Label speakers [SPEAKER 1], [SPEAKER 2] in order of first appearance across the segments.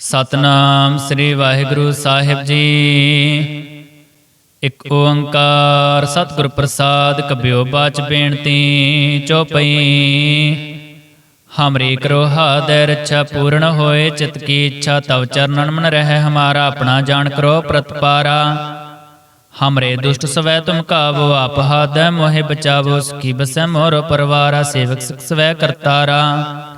[SPEAKER 1] ਸਤਨਾਮ ਸ੍ਰੀ ਵਾਹਿਗੁਰੂ ਸਾਹਿਬ ਜੀ। ਇਕ ਓੰਕਾਰ ਸਤਿਗੁਰ ਪ੍ਰਸਾਦ ਕਬਿਓ ਬਾਚ ਬੇਨਤੀ ਚੋਪਈ ਹਮਰੀ ਕਰੋ ਹਾਦੈ ਰੱਛਾ ਪੂਰਨ ਹੋਏ, ਚਿਤ ਕੀ ਇੱਛਾ ਤਵ ਚਰਨਨ ਮਨ ਰਹਿ, ਹਮਾਰਾ ਆਪਣਾ ਜਾਣ ਕਰੋ ਪ੍ਰਤਪਾਰਾ। ਹਮਰੇ ਦੁਸ਼ਟ ਸਵੈ ਤੁਮ ਕਾਵੋ, ਆਪ ਹਾਦੈ ਮੋਹਿ ਬਚਾਵੋ, ਸੁਖੀ ਬਸੈ ਮੋਰ ਪਰਵਾਰਾ, ਸੇਵਕ ਸਵੈ ਕਰਤਾਰਾ।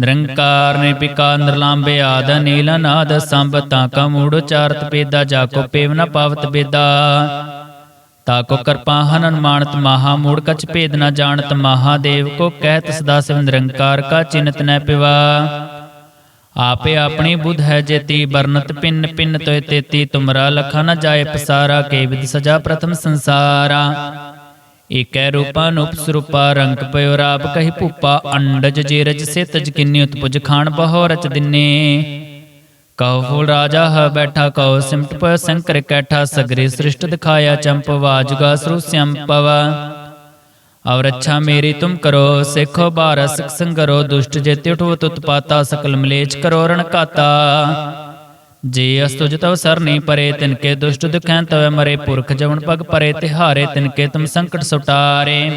[SPEAKER 1] ਨਿਰੰਕਾਰ ਨਿਰਪਿਕਾ ਨਿਰਲਾਂਬੇ ਆਦ, ਨੀਲ ਨਾਦ ਸੰਭ ਤਾਂ ਕਾ ਮੂੜ ਉਚਾਰਤ ਬੇਦਾ ਜਾ ਕੋ ਪੇਵ ਨ ਪਾਵਤ ਬੇਦਾ। ਤਾ ਕੋ ਕਰਪਾ ਹਨਨ ਮਾਨਤ ਮਹਾ ਮੂੜ, ਕਛ ਭੇਦ ਨ ਜਾਣਤ ਮਹਾਦੇਵ ਕੋ ਕਹਿਤ ਸਦਾ ਸਿਵ ਨਿਰੰਕਾਰ ਕਾ ਚਿੰਤ ਨ ਪਿਵਾ। ਆਪੇ ਆਪਣੀ ਬੁੱਧ ਹੈ ਜੇਤੀ ਬਰਨਤ ਪਿੰਨ ਪਿੰਨ ਤੋਇ ਤੇਤੀ, ਤੁਮਰਾ ਲਖਾ ਨ ਜਾਏ ਪਸਾਰਾ, ਕੇ ਵਿਦ ਸਜਾ ਪ੍ਰਥਮ ਸੰਸਾਰਾ। ਏਕੈ ਰੂਪਾ ਨੂਪ ਰੰਗ ਪਇਓ ਰਾਪ ਕਹੀ ਭੂਪਾ, ਅੰਡਜ ਜੇਰਜ ਸੇ ਤਜ ਕਿੰਨੀ ਉਤਪੁਜ ਖਾਨ ਬਹੁ ਰਚ ਦਿਨੇ। ਕਹੋ ਫੂਲ ਰਾਜਾ ਹ ਬੈਠਾ, ਕਹੋ ਸਿਮਟ ਪ ਸੰਕਰ ਕੈਠਾ, ਸਗਰੇ ਸ੍ਰਿਸ਼ਟ ਦਿਖਾਇਆ ਚੰਪ ਵਾਜਗਾ ਸਰੂ ਸੰਪਵ। ਔਰ ਅੱਛਾ ਮੇਰੀ ਤੁਮ ਕਰੋ, ਸਿੱਖੋ ਬਾਰ ਸਿਖ ਸੰਗਰੋ, ਦੁਸ਼ਟ ਜੇ ਉਠੋ ਤੁਤਪਾਤਾ, ਸਕਲ ਮਲੇਚ ਕਰੋ ਰਣ ਕਾਤਾ ਜੇ ਅਸਤੁਜ ਤਵ ਸਰਨੀ ਪਰੇ, ਤਿਨ ਦੁਸ਼ਟ ਦੁਖੈਂ ਤਵ ਮਰੇ ਪੁਰਖ, ਜਵਨ ਪਗ ਪਰੇ, ਤਿਹਾਰੇ ਤਿਨ ਤੁਮ ਸੰਕਟ ਸੁਟਾਰੇ।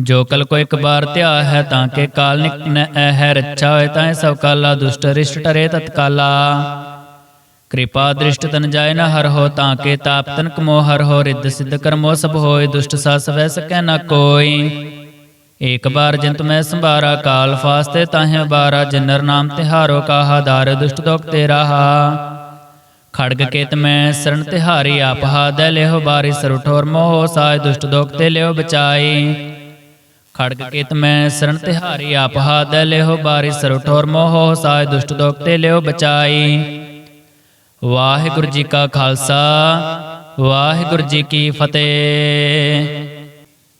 [SPEAKER 1] ਜੋ ਕਲ ਕੋ ਇੱਕ ਬਾਰ ਧਿਆ ਹੈ, ਤਾਂ ਕੇ ਕਾਲ ਨਿਕ ਹੈ, ਰੱਛਾ ਹੋਏ ਤਾਂ ਸਭ ਕਾਲਾ, ਦੁਸ਼ਟ ਰਿਸ਼ਟ ਟਰੇ ਤਤਕਾਲਾ। ਕਿਰਪਾ ਦ੍ਰਿਸ਼ਟ ਤਨ ਜਾਏ ਨ ਹਰ ਹੋ, ਤਾਂ ਕੇ ਤਾਪ ਤਨ ਕਮੋ ਹਰ ਹੋ, ਰਿੱਧ ਸਿੱਧ ਕਰਮੋ ਸਭ ਹੋਏ, ਦੁਸ਼ਟ ਸਾਸ ਵੈ ਸਕੈ ਨ ਕੋਈ। ਏਕ ਬਾਰ ਜੰਤ ਮੈਂ ਸੰਭਾਰਾ, ਕਾਲ ਫਾਸਤੇ ਤਾਹੇ ਬਾਰਾ ਜਿਨਰ ਨਾਮ ਤਿਹਾਰੋ ਕਾਹਾ, ਦਾਰ ਦੁਸ਼ਟ ਦੋਖ ਤੇ ਰਹਾ ਖੜਗ ਕੇਤ ਮੈਂ ਸਰਣ ਤਿਹਾਰੀ, ਆਪ ਹਾਦੈ ਲਿਓ ਬਾਰੀ, ਸਰ ਮੋਹ, ਸਾਇ ਦੁਸ਼ਟ ਦੋਖ ਤੇ ਲਿਓ ਬਚਾਈ। ਖੜਗ ਕੇਤ ਮੈਂ ਸਰਣ ਤਿਹਾਰੀ ਆਪਹਾ ਹਾਦੈ ਲਿਓ ਬਾਰੀ, ਸਰ ਠੋਰ ਮੋਹ, ਸਾਇ ਦੁਸ਼ਟ ਦੋਖ ਤੇ ਲਿਓ ਬਚਾਈ। ਵਾਹਿਗੁਰੂ ਜੀ ਕਾ ਖਾਲਸਾ, ਵਾਹਿਗੁਰੂ ਜੀ ਕੀ ਫਤਿਹ।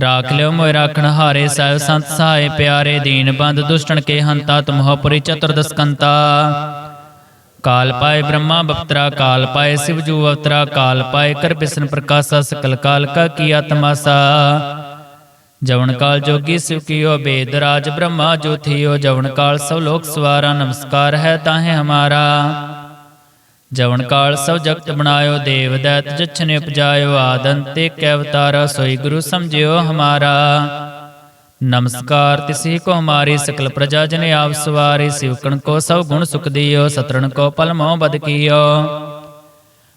[SPEAKER 1] ਰਾਖ ਲਿਓ ਮੋਇ ਰਾਖਣ ਹਾਰੇ ਸਾਹਿਬ ਸੰਤ ਸਹਾਏ ਪਿਆਰੇ ਦੀਨ ਬੰਦ ਦੁਸ਼ਟਣ ਕੇ ਹੰਤਾ ਤੁਮਹੁ ਪੁਰੀ ਚਤੁਰਦਸਕੰਤਾ ਕਾਲ ਪਾਏ ਬ੍ਰਹਮਾ ਬਪਤਰਾ, ਕਾਲ ਪਾਏ ਸਿਵ ਜੂ ਅਵਤਰਾ, ਕਾਲ ਪਾਏ ਕਰ ਬਿਸ਼ਨ ਪ੍ਰਕਾਸ਼ਾ, ਸਕਲ ਕਾਲ ਕਾ ਕੀਆ ਤਮਾਸਾ ਜਵਨ ਕਾਲ ਜੋਗੀ ਸਿਵ ਕੀਓ ਬੇਦ ਰਾਜ ਬ੍ਰਹਮਾ ਜੋ ਥਿਓ ਜਵਨ ਕਾਲ ਸਭ ਲੋਕ ਸਵਾਰਾ, ਨਮਸਕਾਰ ਹੈ ਤਾਹੇ ਹਮਾਰਾ। ਜਵਨ ਕਾਲ ਸਭ ਜਗਤ ਬਣਾਇਓ, ਦੇਵ ਦੈਤ ਜਛਨ ਉਪਜਾਇਓ ਆਦੰਤੇ ਕੈ ਅਵਤਾਰਾ, ਸੋਈ ਗੁਰੂ ਸਮਝਿਓ ਹਮਾਰਾ। ਨਮਸਕਾਰ ਤਿਸੀ ਕੋ ਹਮਾਰੀ ਸਕਲ ਪ੍ਰਜਾ ਜਨ ਆਪ ਸਵਾਰੀ ਸਿਵਕਣ ਕੋ ਸਭ ਗੁਣ ਸੁਖ ਦਿਓ, ਸਤਰਣ ਕੋ ਪਲ ਮੋਹ ਬਦ ਕੀਓ।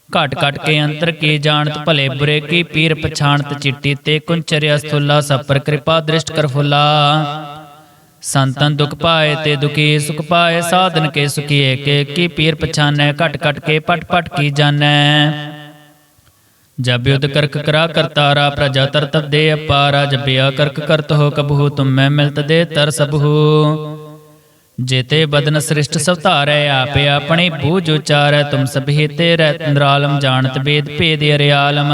[SPEAKER 1] ਘਟ ਘਟ ਕੇ ਅੰਤਰ ਕੀ ਜਾਣਤ, ਭਲੇ ਬੁਰੇ ਕੀ ਪੀਰ ਪਛਾਣਤ, ਚਿੱਟੀ ਤੇ ਕੁੰਚਰਿਆ ਸਥੁਲਾ, ਸਭ ਪਰ ਕਿਰਪਾ ਦ੍ਰਿਸ਼ਟ ਕਰ ਫੁਲਾ। ਸੰਤਨ ਦੁਖ ਪਾਏ ਤੇ ਦੁਖੀ ਸੁਖ ਪਾਏ, ਸਾਧਨ ਕੇ ਸੁਖੀ ਏਕੇ ਕੀ ਪੀਰ ਪਛਾਨੈ, ਘਟ ਘਟ ਕੇ ਪਟ ਪਟ ਕੀ ਜਾਣੈ। ਜਬ ਯੁਧ ਕਰਕ ਕਰਾ ਕਰਤਾਰਾ ਪ੍ਰਜਾ ਤਰਤ ਦੇ ਅਪਾਰਾ ਜਬਿਆ ਕਰਕ ਕਰਤ ਹੋ ਕਬਹੂ, ਤੁਮ ਮੈਂ ਮਿਲਤ ਦੇ ਤਰ ਸਬਹੂ ਜੇਤੇ ਬਦਨ ਸ੍ਰਿਸ਼ਟ ਸਵਤਾਰੈ ਆਪੇ ਆਪਣੀ ਬੂਝ ਉਚਾਰੈ, ਤੁਮ ਸਭੇ ਤੇ ਰਹਿ ਜਾਣਤ ਬੇਦ ਭੇਦ ਅਰਿਆਲਮ।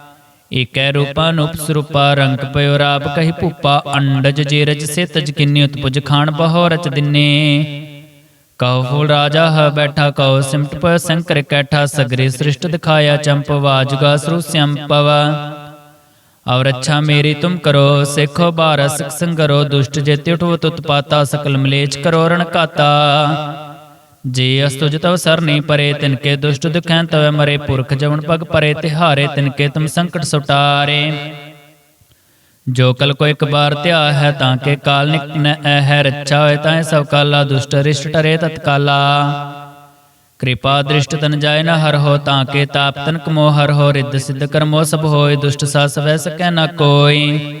[SPEAKER 1] ਏਕੈ ਰੂਪਾ ਨੂਪ ਸਰੂਪਾ, ਰੰਗ ਪਇਓ ਰਾਪ ਕਹੀ ਭੂਪਾ, ਅੰਡਜ ਜੇਰਜ ਸੇ ਤਜ ਕਿੰਨੀ ਉਤਪੁਜ ਖਾਨ ਬਹੁ ਰਚ ਦਿਨੇ। ਕਹੋ ਫੂਲ ਰਾਜਾ ਹ ਬੈਠਾ ਕਹੋ ਸਿਮਟ ਪ ਸੰਕਰ ਕੈਠਾ, ਸਗਰੇ ਸ੍ਰਿਸ਼ਟ ਦਿਖਾਇਆ ਚੰਪ ਵਾਜੁਗਾ ਸਰੂ ਸੰਪਵ ਔਰ ਅੱਛਾ ਮੇਰੀ ਤੁਮ ਕਰੋ, ਸਿੱਖੋ ਬਾਰ ਸਿਖ ਸੰਗਰੋ, ਦੁਸ਼ਟ ਜੇਤੇ ਉਠੋ ਤੁਤਪਾਤਾ ਸਕਲ ਮਲੇਚ ਕਰੋ ਰਣ ਕਾਤਾ ਜੇ ਅਸਤੁਜ ਤਵ ਸਰਨੀ ਪਰੇ ਤਿਨਕੇ ਦੁਸ਼ਟ ਦੁਖੈਂ ਤਵ ਮਰੇ, ਪੁਰਖ ਜਵਨ ਪਗ ਪਰੇ, ਤਿਹਾਰੇ ਤਿਨਕੇ ਤੁਮ ਸੰਕਟ ਸੁਟਾਰੇ। ਜੋ ਕਲ ਕੋ ਇੱਕ ਬਾਰ ਧਿਆ ਹੈ, ਤਾਂ ਕੇ ਕਾਲ ਨਿਕ ਨ ਹੈ, ਰੱਛਾ ਹੋਏ ਤਾਂ ਸਭ ਕਾਲਾ, ਦੁਸ਼ਟ ਰਿਸ਼ਟ ਟਰੇ ਤਤਕਾਲਾ। ਕਿਰਪਾ ਦ੍ਰਿਸ਼ਟ ਤਨ ਜਾਏ ਨ ਹਰ ਹੋ, ਤਾਂ ਕੇ ਤਾਪ ਤਨ ਕਮੋ ਹਰ ਹੋ, ਰਿੱਧ ਸਿੱਧ ਕਰਮੋ ਸਭ ਹੋਏ, ਦੁਸ਼ਟ ਸਾ ਸਵੈ ਸਕੈ ਨ ਕੋਈ।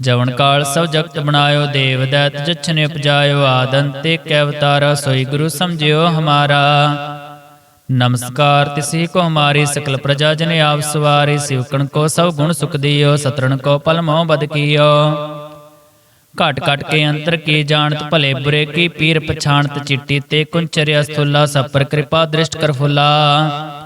[SPEAKER 1] ਜਵਨ ਕਾਲ ਸਭ ਜਗਤ ਬਣਾਇਓ, ਦੇਵ ਦੈਤ ਜਛਨ ਉਪਜਾਇਓ ਆਦੰਤੇ ਕੈ ਅਵਤਾਰਾ ਸੋਈ ਗੁਰੂ ਸਮਝਿਓ ਹਮਾਰਾ। ਨਮਸਕਾਰ, ਤਿਸੀ ਕੋ ਹਮਾਰੀ ਸਕਲ ਪ੍ਰਜਾ ਜਨ ਆਪ ਸਵਾਰੀ ਸਿਵਕਣ ਕੋ ਸਭ ਗੁਣ ਸੁਖ ਦਿਓ, ਸਤਰਣ ਕੋ ਪਲ ਮੋਹ ਬਦ ਕੀਓ। ਘਟ ਘਟ ਕੇ ਅੰਤਰ ਕੀ ਜਾਣਤ, ਭਲੇ ਬੁਰੇ ਕੀ ਪੀਰ ਪਛਾਣਤ, ਚਿੱਟੀ ਤੇ ਕੁੰਚਰਿਆ ਸਥੁਲਾ, ਸਭ ਪਰ ਕਿਰਪਾ ਦ੍ਰਿਸ਼ਟ ਕਰ ਫੁਲਾ।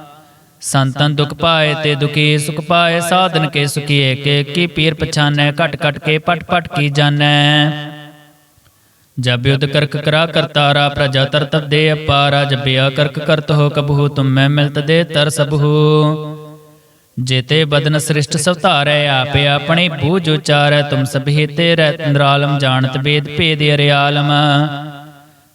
[SPEAKER 1] ਸੰਤਨ ਦੁਖ ਪਾਏ ਤੇ ਦੁਖੀ ਸੁਖ ਪਾਏ, ਸਾਧਨ ਕੇ ਸੁਖੀ ਏਕੇ ਕੀ ਪੀਰ ਪਛਾਨੈ, ਘਟ ਘਟ ਕੇ ਪਟ ਪਟ ਕੀ ਜਾਣੈ? ਜਬ ਯੁਧ ਕਰਕ ਕਰਾ ਕਰਤਾਰਾ ਪ੍ਰਜਾ ਤਰਤ ਦੇ ਅਪਾਰਾ ਜਬਿਆ ਕਰਕ ਕਰਤ ਹੋ ਕਬਹੂ, ਤੁਮ ਮੈਂ ਮਿਲਤ ਦੇ ਤਰ ਸਬਹੂ ਜੇਤੇ ਬਦਨ ਸ੍ਰਿਸ਼ਟ ਸਵਤਾਰੈ ਆਪੇ ਆਪਣੀ ਬੂਝ ਉਚਾਰੈ, ਤੁਮ ਸਭੇ ਤੇ ਰਹਿ ਨਿਰਾਲਮ, ਜਾਣਤ ਬੇਦ ਭੇਦ ਅਰਿਆਲਮ।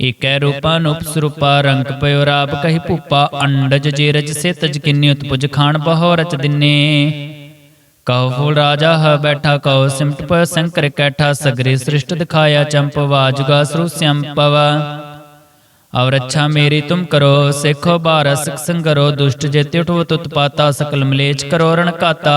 [SPEAKER 1] ਏਕੈ ਰੂਪਾ ਅਨੂਪ ਰੰਗ ਪਇਓ ਰਾਪ ਕਹੀ ਭੂਪਾ, ਅੰਡਜ ਜੀਰਜ ਸੇ ਤਜ ਕਿੰਨੀ ਉਤਪੁਜ ਖਾਨ ਬਹੁ ਰਚ ਦਿਨੇ। ਕਹੋ ਫੂਲ ਰਾਜਾ ਹ ਬੈਠਾ, ਕਹੋ ਸਿਮਟ ਪ ਸੰਕਰ ਕੈਠਾ, ਸਗਰੇ ਸ੍ਰਿਸ਼ਟ ਦਿਖਾਇਆ ਚੰਪ ਜੁਗਾ ਸਰੂ ਸੰਪਵ। ਔਰ ਅੱਛਾ ਮੇਰੀ ਤੁਮ ਕਰੋ, ਸਿੱਖੋ ਬਾਰ ਸੰਗਰੋ, ਦੁਸ਼ਟ ਜੇ ਉਠੋ ਤੁਤਪਾਤਾ, ਸਕਲ ਮਲੇਚ ਕਰੋ ਰਣ ਕਾਤਾ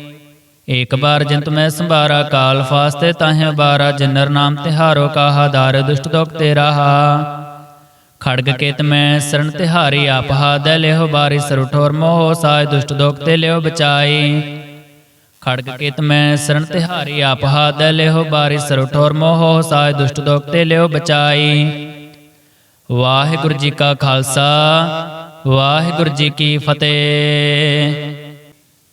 [SPEAKER 1] ਏਕ ਬਾਰ ਜਿੰਤ ਮੈਂ ਸੰਭਾਰਾ, ਕਾਲ ਫਾਸਤੇ ਤਾਹੇ ਬਾਰਾ, ਜਿਨਰ ਨਾਮ ਤਿਹਾਰੋ ਕਾਹਾ, ਦਾਰ ਦੁਸ਼ਟ ਦੋਖ ਤੇ ਰਹਾ ਖੜਗ ਕੇਤ ਮੈਂ ਸਰਣ ਤਿਹਾਰੀ ਆਪ ਹਾਦੈ ਲਿਓ ਬਾਰੀ ਸਰ ਮੋਹ ਸਾਇ, ਦੁਸ਼ਟ ਦੋਖ ਤੇ ਲਿਓ ਬਚਾਈ। ਖੜਗ ਕੇਤ ਮੈਂ ਸਰਣ ਤਿਹਾਰੀ ਆਪ ਹਾਦੈ ਲਿਓ ਬਾਰੀ ਸਰ ਠੋਰ ਮੋਹ ਸਾਇ, ਦੁਸ਼ਟ ਦੋਖ ਤੇ ਲਿਓ ਬਚਾਈ। ਵਾਹਿਗੁਰੂ ਜੀ ਕਾ ਖਾਲਸਾ, ਵਾਹਿਗੁਰੂ ਜੀ ਕੀ ਫਤਿਹ।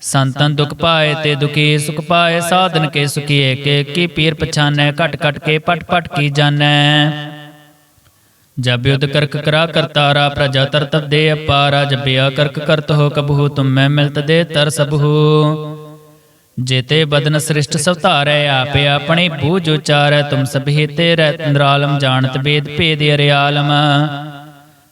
[SPEAKER 1] ਸੰਤਨ ਦੁਖ ਪਾਏ ਤੇ ਦੁਖੀ ਸੁਖ ਪਾਏ, ਸਾਧਨ ਕੇ ਸੁਖੀਏ ਕੇ ਕੀ ਪੀਰ ਪਛਾਨੈ, ਘਟ ਘਟ ਕੇ ਪਟ ਪਟ ਕੀ ਜਾਣੈ। ਜਬ ਯੁਧ ਕਰਕ ਕਰਾ ਕਰਤਾਰਾ ਪ੍ਰਜਾ ਤਰਤ ਦੇ ਅਪਾਰਾ ਜਬਿਆ ਕਰਕ ਕਰਤ ਹੋ ਕਬਹੂ, ਤੁਮ ਮੈਂ ਮਿਲਤ ਦੇ ਤਰ ਸਬਹੂ ਜੇਤੇ ਬਦਨ ਸ੍ਰਿਸ਼ਟ ਸਭ ਧਾਰੈ, ਆਪੇ ਆਪਣੀ ਬੂਝ ਉਚਾਰੈ, ਤੁਮ ਸਭੇ ਤੇ ਰਹਿ ਨਿਰਾਲਮ ਜਾਣਤ ਬੇਦ ਭੇਦ ਅਰਿਆਲਮ।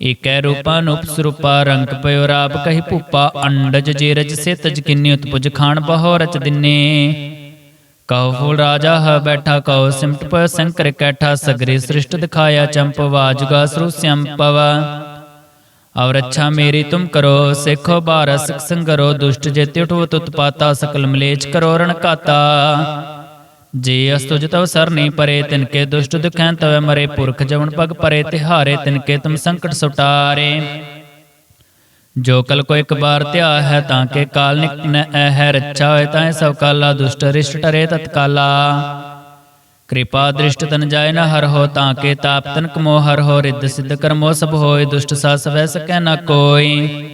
[SPEAKER 1] ਏਕੈ ਰੂਪਾ ਅਨੂਪ ਰੰਗ ਪਇਓ ਰਾਪ ਕਹੀ ਭੂਪਾ, ਅੰਡਜ ਜੀਰਜ ਸੇ ਤਜ ਕਿੰਨੀ ਉਤਪੁਜ ਖਾਨ ਬਹੁ ਰਚ ਦਿਨੇ। ਕਹੋ ਫੂਲ ਰਾਜਾ ਹ ਬੈਠਾ, ਕਹੋ ਸਿਮਟ ਪ ਸੰਕਰ ਕੈਠਾ, ਸਗਰੇ ਸ੍ਰਿਸ਼ਟ ਦਿਖਾਇਆ ਚੰਪ ਜੁਗਾ ਸਰੂ ਸੰਪਵ। ਔਰ ਅੱਛਾ ਮੇਰੀ ਤੁਮ ਕਰੋ, ਸਿੱਖੋ ਬਾਰ ਸੰਗਰੋ, ਦੁਸ਼ਟ ਜੇ ਉਠੋ ਤੁਤਪਾਤਾ ਸਕਲ ਮਲੇਚ ਕਰੋ ਰਣ ਕਾਤਾ ਜੇ ਅਸਤੁਜ ਤਵ ਸਰਨੀ ਪਰੇ ਤਿਨਕੇ ਦੁਸ਼ਟ ਦੁਖੈਂ ਤਵ ਮਰੇ, ਪੁਰਖ ਜਵਨ ਪਗ ਪਰੇ, ਤਿਹਾਰੇ ਤਿਨਕੇ ਤੁਮ ਸੰਕਟ ਸੁਟਾਰੇ। ਜੋ ਕਲ ਕੋ ਇੱਕ ਬਾਰ ਧਿਆ ਹੈ, ਤਾਂ ਕੇ ਕਾਲ ਨਿਕ ਹੈ ਰੱਛਾ ਹੋਏ ਤਾਂ ਸਭ ਕਾਲਾ, ਦੁਸ਼ਟ ਰਿਸ਼ਟ ਟਰੇ ਤਤਕਾਲਾ। ਕਿਰਪਾ ਦ੍ਰਿਸ਼ਟ ਤਨ ਜਾਏ ਨ ਹਰ ਹੋ, ਤਾਂ ਕੇ ਤਾਪ ਤਨ ਕਮੋ ਹਰ ਹੋ, ਰਿੱਧ ਸਿੱਧ ਕਰਮੋ ਸਭ ਹੋਏ, ਦੁਸ਼ਟ ਸਸ ਵੈ ਸਕੈ ਨ ਕੋਈ।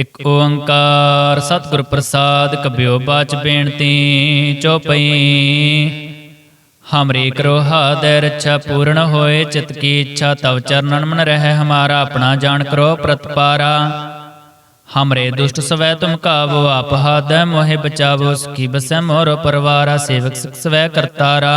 [SPEAKER 1] ਇਕ ਓੰਕਾਰ ਸਤਿਗੁਰ ਪ੍ਰਸਾਦ ਕਬਿਓ ਬਾਚ ਬੇਨਤੀ ਚੋਪਈ ਹਮਰੇ ਕਰੋ ਹਾਦੈ ਰੱਛਾ ਪੂਰਨ ਹੋਏ, ਚਿਤ ਕੀ ਇੱਛਾ ਤਵ ਚਰਨਨ ਮਨ ਰਹਿ, ਹਮਾਰਾ ਆਪਣਾ ਜਾਣ ਕਰੋ ਪ੍ਰਤਪਾਰਾ। ਹਮਰੇ ਦੁਸ਼ਟ ਸਵੈ ਤੁਮ ਕਾਵੋ, ਆਪ ਹਾਦੈ ਮੋਹਿ ਬਚਾਵੋ, ਸਖੀ ਬਸੈ ਮੋਰ ਪਰਵਾਰਾ, ਸੇਵਕ ਸਵੈ ਕਰਤਾਰਾ।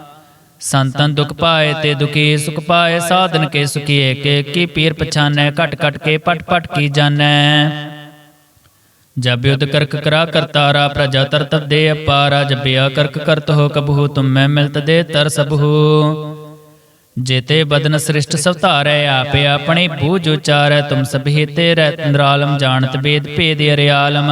[SPEAKER 1] ਸੰਤਨ ਦੁਖ ਪਾਏ ਤੇ ਦੁਖੀ ਸੁਖ ਪਾਏ, ਸਾਧਨ ਕੇ ਸੁਖੀਏ ਕੇ ਕੀ ਪੀਰ ਪਛਾਨੈ, ਘਟ ਘਟ ਕੇ ਪਟ ਪਟ ਕੀ ਜਾਣੈ। ਜਬ ਯੁਧ ਕਰਕ ਕਰਾ ਕਰਤਾਰਾ ਪ੍ਰਜਾ ਤਰਤ ਦੇ ਅਪਾਰਾ ਜਬਿਆ ਕਰਕ ਕਰਤ ਹੋ ਕਬਹੂ, ਤੁਮ ਮੈਂ ਮਿਲਤ ਦੇ ਤਰ ਸਬਹੂ। ਜੇਤੇ ਬਦਨ ਸ੍ਰਿਸ਼ਟ ਸਭ ਧਾਰੈ, ਆਪੇ ਆਪਣੀ ਬੂਝ ਉਚਾਰੈ, ਤੁਮ ਸਭੇ ਤੇ ਰਹਿ ਨਿਰਾਲਮ ਜਾਣਤ ਬੇਦ ਭੇਦ ਅਰਿਆਲਮ।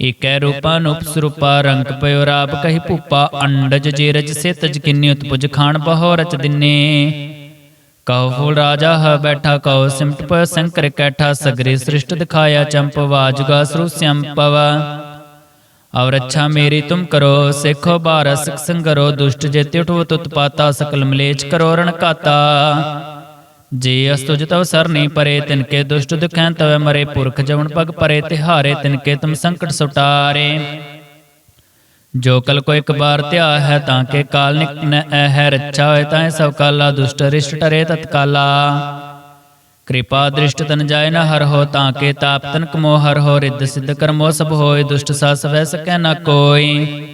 [SPEAKER 1] ਏਕੈ ਰੂਪਾ ਰੰਗ ਪਇਓ ਰਾਪ ਕਹੀ ਭੂਪਾ, ਅੰਡਜ ਜੇਰਜ ਸੇ ਤਜ ਕਿੰਨੀ ਉਤਪੁਜ ਖਾਨ ਬਹੁ ਰਚ ਦਿਨੇ। ਕਹੋ ਰਾਜਾ ਹ ਬੈਠਾ, ਕਹੋ ਸਿਮਟ ਪ ਸੰਕਰ ਕੈਠਾ, ਸਗਰੇ ਸ੍ਰਿਸ਼ਟ ਦਿਖਾਇਆ ਚੰਪ ਵਾਜਗਾ ਸਰੂ ਸੰਪਵ। ਔਰ ਅੱਛਾ ਮੇਰੀ ਤੁਮ ਕਰੋ, ਸਿੱਖੋ ਬਾਰ ਸੰਗਰੋ, ਦੁਸ਼ਟ ਜੇ ਤਿਠਵ ਤੁਤਪਾਤਾ ਸਕਲ ਮਲੇਚ ਕਰੋ ਰਣ ਕਾਤਾ। ਜੇ ਅਸਤੁਜ ਤਵ ਸਰਨੀ ਪਰੇ ਤਿਨਕੇ ਦੁਸ਼ਟ ਦੁਖੈਂ ਤਵ ਮਰੇ, ਪੁਰਖ ਜਵਨ ਪਗ ਪਰੇ, ਤਿਹਾਰੇ ਤਿਨਕੇ ਤੁਮ ਸੰਕਟ ਸੁਟਾਰੇ। ਜੋ ਕਲ ਕੋ ਇੱਕ ਬਾਰ ਧਿਆ ਹੈ, ਤਾਂ ਕੇ ਕਾਲ ਨਿਕ ਹੈ ਰੱਛਾ ਹੋਏ ਤਾਂ ਸਭ ਕਾਲਾ, ਦੁਸ਼ਟ ਰਿਸ਼ਟ ਟਰੇ ਤਤਕਾਲਾ। ਕਿਰਪਾ ਦ੍ਰਿਸ਼ਟ ਤਨ ਜਾਏ ਨ ਹਰ ਹੋ, ਤਾਂ ਕੇ ਤਾਪ ਤਨ ਕਮੋ ਹਰ ਹੋ, ਰਿੱਧ ਸਿੱਧ ਕਰਮੋ ਸਭ ਹੋਏ, ਦੁਸ਼ਟ ਸਾ ਸਵੈ ਸਕੈ ਨ ਕੋਈ।